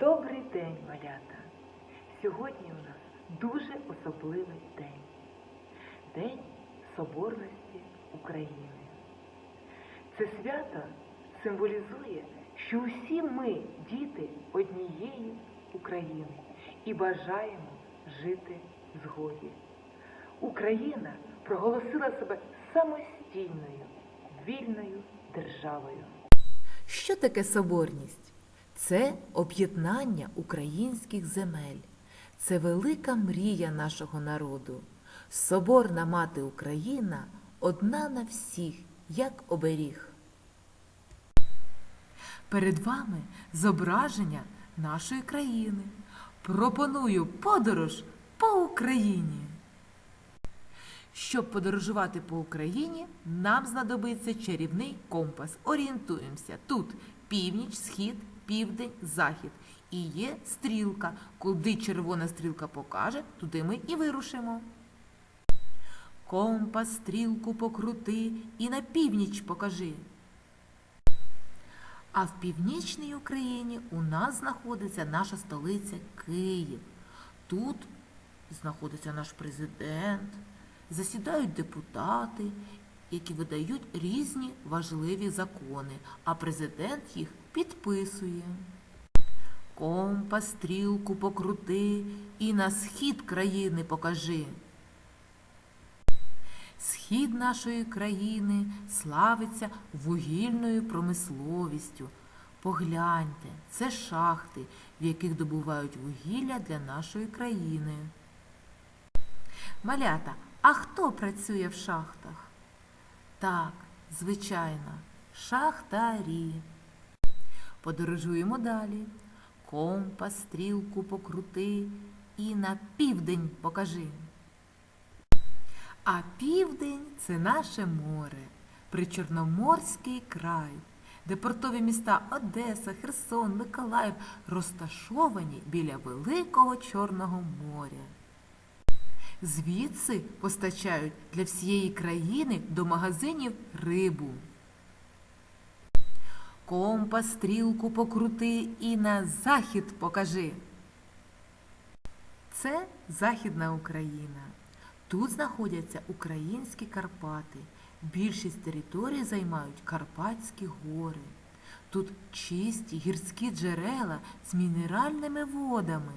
Добрий день, малята! Сьогодні у нас дуже особливий день. День Соборності України. Це свято символізує, що усі ми діти однієї України і бажаємо жити згоді. Україна проголосила себе самостійною, вільною державою. Що таке соборність? Це об'єднання українських земель. Це велика мрія нашого народу. Соборна мати Україна одна на всіх, як оберіг. Перед вами зображення нашої країни. Пропоную подорож по Україні. Щоб подорожувати по Україні, нам знадобиться чарівний компас. Орієнтуємося. Тут північ, схід, південь, захід. І є стрілка. Куди червона стрілка покаже, туди ми і вирушимо. Компас стрілку покрути і на північ покажи. А в північній Україні у нас знаходиться наша столиця Київ. Тут знаходиться наш президент, засідають депутати, які видають різні важливі закони, а президент їх підписує. Компас стрілку покрути і на схід країни покажи. Схід нашої країни славиться вугільною промисловістю. Погляньте, це шахти, в яких добувають вугілля для нашої країни. Малята, а хто працює в шахтах? Так, звичайно, шахтарі. Подорожуємо далі. Компас, стрілку покрути і на південь покажи. А південь це наше море, причорноморський край, де портові міста Одеса, Херсон, Миколаїв розташовані біля Великого Чорного моря. Звідси постачають для всієї країни до магазинів рибу. Компас стрілку покрути і на захід покажи. Це Західна Україна. Тут знаходяться українські Карпати. Більшість території займають Карпатські гори. Тут чисті гірські джерела з мінеральними водами.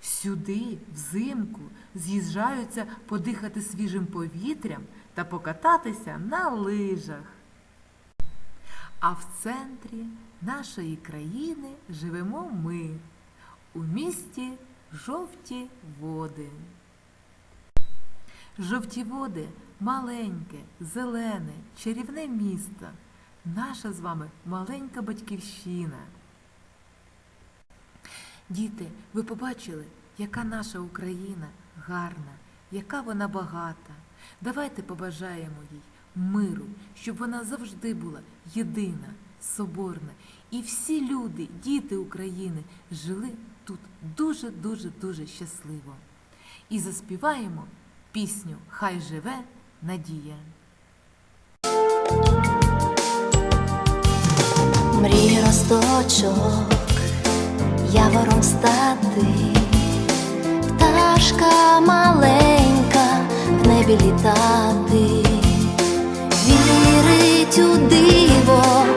Сюди, взимку, з'їжджаються подихати свіжим повітрям та покататися на лижах. А в центрі нашої країни живемо ми у місті жовті води. Жовті води маленьке, зелене, чарівне місто. Наша з вами маленька батьківщина. Діти, ви побачили, яка наша Україна гарна, яка вона багата. Давайте побажаємо їй миру, щоб вона завжди була єдина, соборна. І всі люди, діти України, жили тут дуже-дуже дуже щасливо. І заспіваємо пісню Хай живе Надія. Мрій росточок, явором стати, пташка маленька в небі літати, вірить диво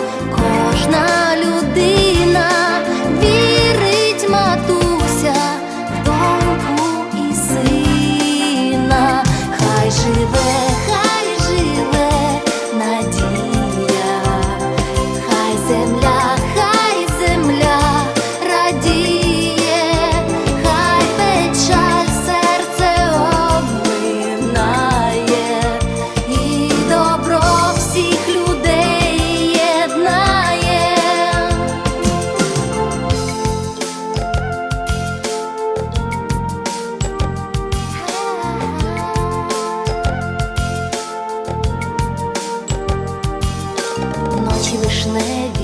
maybe